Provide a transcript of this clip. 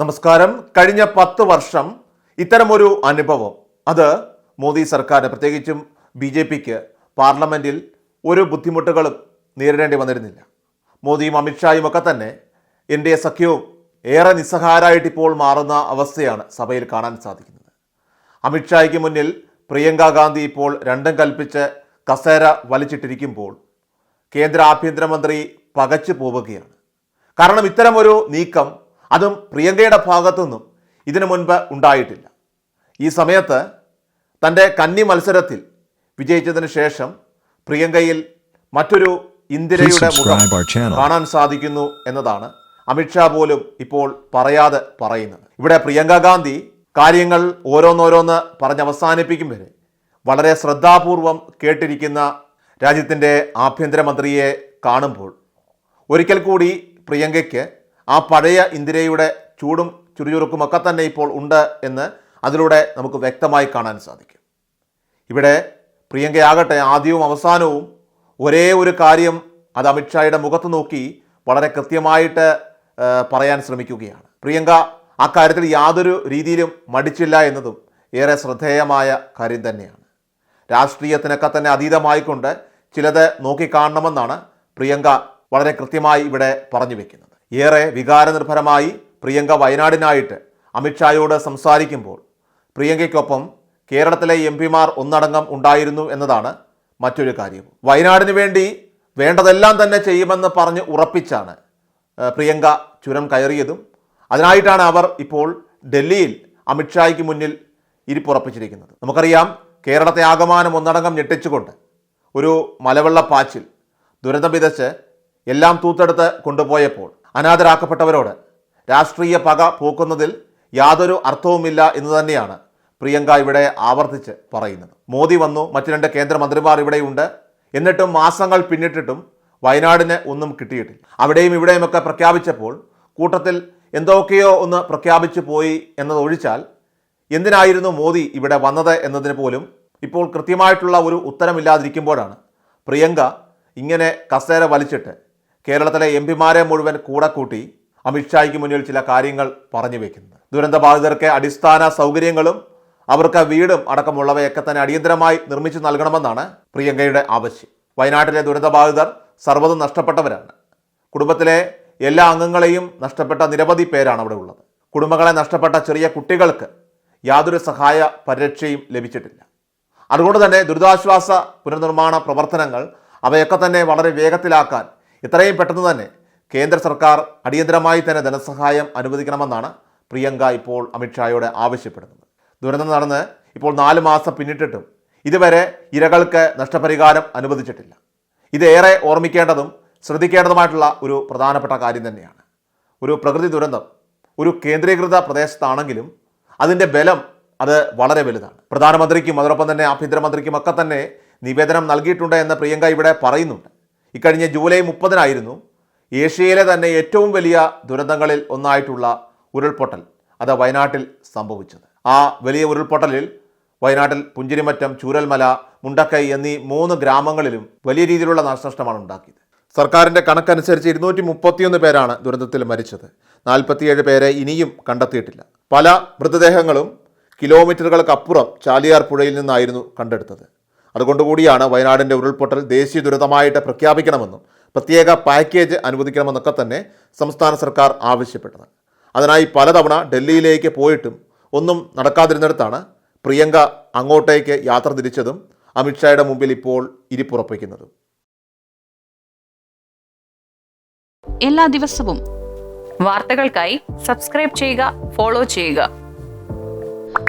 നമസ്കാരം. കഴിഞ്ഞ പത്ത് വർഷം ഇത്തരമൊരു അനുഭവം. അത് മോദി സർക്കാർ പ്രത്യേകിച്ചും ബി ജെ പിക്ക് പാർലമെന്റിൽ ഒരു ബുദ്ധിമുട്ടുകളും നേരിടേണ്ടി വന്നിരുന്നില്ല. മോദിയും അമിത്ഷായും ഒക്കെ തന്നെ എൻ ഡി എ സഖ്യവും ഏറെ നിസ്സഹായരായിട്ട് ഇപ്പോൾ മാറുന്ന അവസ്ഥയാണ് സഭയിൽ കാണാൻ സാധിക്കുന്നത്. അമിത്ഷായ്ക്ക് മുന്നിൽ പ്രിയങ്ക ഗാന്ധി ഇപ്പോൾ രണ്ടും കൽപ്പിച്ച് കസേര വലിച്ചിട്ടിരിക്കുമ്പോൾ കേന്ദ്ര ആഭ്യന്തരമന്ത്രി പകച്ചു പോവുകയാണ്. കാരണം ഇത്തരമൊരു നീക്കം അതും പ്രിയങ്കയുടെ ഭാഗത്തുനിന്നും ഇതിനു മുൻപ് ഉണ്ടായിട്ടില്ല ഈ സമയത്ത് തന്റെ കന്നി മത്സരത്തിൽ വിജയിച്ചതിന് ശേഷം പ്രിയങ്കയിൽ മറ്റൊരു ഇന്ദിരയുടെ മുഖം. കാണാൻ സാധിക്കുന്നു എന്നതാണ് അമിത്ഷാ പോലും ഇപ്പോൾ പറയാതെ പറയുന്നത് ഇവിടെ പ്രിയങ്ക ഗാന്ധി കാര്യങ്ങൾ ഓരോന്നോരോന്ന് പറഞ്ഞ് അവസാനിപ്പിക്കും വരെ വളരെ ശ്രദ്ധാപൂർവം കേട്ടിരിക്കുന്ന രാജ്യത്തിന്റെ ആഭ്യന്തരമന്ത്രിയെ കാണുമ്പോൾ ഒരിക്കൽ കൂടി പ്രിയങ്കയ്ക്ക് ആ പഴയ ഇന്ദിരയുടെ ചൂടും ചുറുചുറുക്കുമൊക്കെ തന്നെ ഇപ്പോൾ ഉണ്ട് എന്ന് അതിലൂടെ നമുക്ക് വ്യക്തമായി കാണാൻ സാധിക്കും. ഇവിടെ പ്രിയങ്കയാകട്ടെ ആദ്യവും അവസാനവും ഒരേ ഒരു കാര്യം അത് അമിത്ഷായുടെ മുഖത്ത് നോക്കി വളരെ കൃത്യമായിട്ട് പറയാൻ ശ്രമിക്കുകയാണ്. പ്രിയങ്ക ആ കാര്യത്തിൽ യാതൊരു രീതിയിലും മടിച്ചില്ല എന്നതും ഏറെ ശ്രദ്ധേയമായ കാര്യം തന്നെയാണ്. രാഷ്ട്രീയത്തിനൊക്കെ തന്നെ അതീതമായിക്കൊണ്ട് ചിലത് നോക്കിക്കാണണമെന്നാണ് പ്രിയങ്ക വളരെ കൃത്യമായി ഇവിടെ പറഞ്ഞു വെക്കുന്നത്. ഏറെ വികാരനിർഭരമായി പ്രിയങ്ക വയനാടിനായിട്ട് അമിത്ഷായോട് സംസാരിക്കുമ്പോൾ പ്രിയങ്കയ്ക്കൊപ്പം കേരളത്തിലെ എം പിമാർ ഒന്നടങ്കം ഉണ്ടായിരുന്നു എന്നതാണ് മറ്റൊരു കാര്യം. വയനാടിന് വേണ്ടി വേണ്ടതെല്ലാം തന്നെ ചെയ്യുമെന്ന് പറഞ്ഞ് ഉറപ്പിച്ചാണ് പ്രിയങ്ക ചുരം കയറിയതും. അതിനായിട്ടാണ് അവർ ഇപ്പോൾ ഡൽഹിയിൽ അമിത്ഷായ്ക്ക് മുന്നിൽ ഇരിപ്പുറപ്പിച്ചിരിക്കുന്നത്. നമുക്കറിയാം കേരളത്തെ ആകമാനം ഒന്നടങ്കം ഞെട്ടിച്ചുകൊണ്ട് ഒരു മലവെള്ളപ്പാച്ചിൽ ദുരന്തം വിതച്ച് എല്ലാം തൂത്തെടുത്ത് കൊണ്ടുപോയപ്പോൾ അനാഥരാക്കപ്പെട്ടവരോട് രാഷ്ട്രീയ പക പോക്കുന്നതിൽ യാതൊരു അർത്ഥവുമില്ല എന്ന് തന്നെയാണ് പ്രിയങ്ക ഇവിടെ ആവർത്തിച്ച് പറയുന്നത്. മോദി വന്നു മറ്റു രണ്ട് കേന്ദ്രമന്ത്രിമാർ ഇവിടെയുണ്ട്. എന്നിട്ടും മാസങ്ങൾ പിന്നിട്ടിട്ടും വയനാടിന് ഒന്നും കിട്ടിയിട്ടില്ല. അവിടെയും ഇവിടെയുമൊക്കെ പ്രഖ്യാപിച്ചപ്പോൾ കൂട്ടത്തിൽ എന്തൊക്കെയോ ഒന്ന് പ്രഖ്യാപിച്ചു പോയി എന്നതൊഴിച്ചാൽ എന്തിനായിരുന്നു മോദി ഇവിടെ വന്നത് എന്നതിന് പോലും ഇപ്പോൾ കൃത്യമായിട്ടുള്ള ഒരു ഉത്തരമില്ലാതിരിക്കുമ്പോഴാണ് പ്രിയങ്ക ഇങ്ങനെ കസേര വലിച്ചിട്ട് കേരളത്തിലെ എം പിമാരെ മുഴുവൻ കൂടെ കൂട്ടി അമിത്ഷായ്ക്ക് മുന്നിൽ ചില കാര്യങ്ങൾ പറഞ്ഞു വെക്കുന്നത് ദുരന്തബാധിതർക്ക് അടിസ്ഥാന സൗകര്യങ്ങളും അവർക്ക് വീടും അടക്കമുള്ളവയൊക്കെ തന്നെ അടിയന്തരമായി നിർമ്മിച്ചു നൽകണമെന്നാണ് പ്രിയങ്കയുടെ ആവശ്യം. വയനാട്ടിലെ ദുരന്തബാധിതർ സർവതും നഷ്ടപ്പെട്ടവരാണ്. കുടുംബത്തിലെ എല്ലാ അംഗങ്ങളെയും നഷ്ടപ്പെട്ട നിരവധി പേരാണ് അവിടെ ഉള്ളത്. കുടുംബങ്ങളെ നഷ്ടപ്പെട്ട ചെറിയ കുട്ടികൾക്ക് യാതൊരു സഹായ പരിരക്ഷയും ലഭിച്ചിട്ടില്ല. അതുകൊണ്ട് തന്നെ ദുരിതാശ്വാസ പുനർനിർമ്മാണ പ്രവർത്തനങ്ങൾ അവയൊക്കെ തന്നെ വളരെ വേഗത്തിലാക്കാൻ ഇത്രയും പെട്ടെന്ന് തന്നെ കേന്ദ്ര സർക്കാർ അടിയന്തരമായി തന്നെ ധനസഹായം അനുവദിക്കണമെന്നാണ് പ്രിയങ്ക ഇപ്പോൾ അമിത്ഷായോട് ആവശ്യപ്പെടുന്നത്. ദുരന്തം നടന്ന് ഇപ്പോൾ നാല് മാസം പിന്നിട്ടിട്ടും ഇതുവരെ ഇരകൾക്ക് നഷ്ടപരിഹാരം അനുവദിച്ചിട്ടില്ല. ഇതേറെ ഓർമ്മിക്കേണ്ടതും ശ്രദ്ധിക്കേണ്ടതുമായിട്ടുള്ള ഒരു പ്രധാനപ്പെട്ട കാര്യം തന്നെയാണ്. ഒരു പ്രകൃതി ദുരന്തം ഒരു കേന്ദ്രീകൃത പ്രദേശത്താണെങ്കിലും അതിന്റെ ബലം അത് വളരെ വലുതാണ്. പ്രധാനമന്ത്രിക്കും അതോടൊപ്പം തന്നെ ആഭ്യന്തരമന്ത്രിക്കും ഒക്കെ തന്നെ നിവേദനം നൽകിയിട്ടുണ്ട് എന്ന് പ്രിയങ്ക ഇവിടെ പറയുന്നുണ്ട്. ഇക്കഴിഞ്ഞ ജൂലൈ മുപ്പതിനായിരുന്നു ഏഷ്യയിലെ തന്നെ ഏറ്റവും വലിയ ദുരന്തങ്ങളിൽ ഒന്നായിട്ടുള്ള ഉരുൾപൊട്ടൽ അത് വയനാട്ടിൽ സംഭവിച്ചത്. ആ വലിയ ഉരുൾപൊട്ടലിൽ വയനാട്ടിൽ പുഞ്ചിരിമറ്റം ചൂരൽമല മുണ്ടക്കൈ എന്നീ മൂന്ന് ഗ്രാമങ്ങളിലും വലിയ രീതിയിലുള്ള നാശനഷ്ടമാണ് ഉണ്ടാക്കിയത്. സർക്കാരിന്റെ കണക്കനുസരിച്ച് ഇരുന്നൂറ്റി മുപ്പത്തിയൊന്ന് പേരാണ് ദുരന്തത്തിൽ മരിച്ചത്. നാൽപ്പത്തിയേഴ് പേരെ ഇനിയും കണ്ടെത്തിയിട്ടില്ല. പല മൃതദേഹങ്ങളും കിലോമീറ്ററുകൾക്കപ്പുറം ചാലിയാർ പുഴയിൽ നിന്നായിരുന്നു കണ്ടെടുത്തത്. അതുകൊണ്ടുകൂടിയാണ് വയനാടിന്റെ ഉരുൾപൊട്ടൽ ദേശീയ ദുരിതമായിട്ട് പ്രഖ്യാപിക്കണമെന്നും പ്രത്യേക പാക്കേജ് അനുവദിക്കണമെന്നൊക്കെ തന്നെ സംസ്ഥാന സർക്കാർ ആവശ്യപ്പെട്ടത്. അതിനായി പലതവണ ഡൽഹിയിലേക്ക് പോയിട്ടും ഒന്നും നടക്കാതിരുന്നിടത്താണ് പ്രിയങ്ക അങ്ങോട്ടേക്ക് യാത്ര തിരിച്ചതും അമിത്ഷായുടെ മുമ്പിൽ ഇപ്പോൾ ഇരിപ്പുറപ്പിക്കുന്നതും. എല്ലാ ദിവസവും വാർത്തകൾക്കായി സബ്സ്ക്രൈബ് ചെയ്യുക ഫോളോ ചെയ്യുക.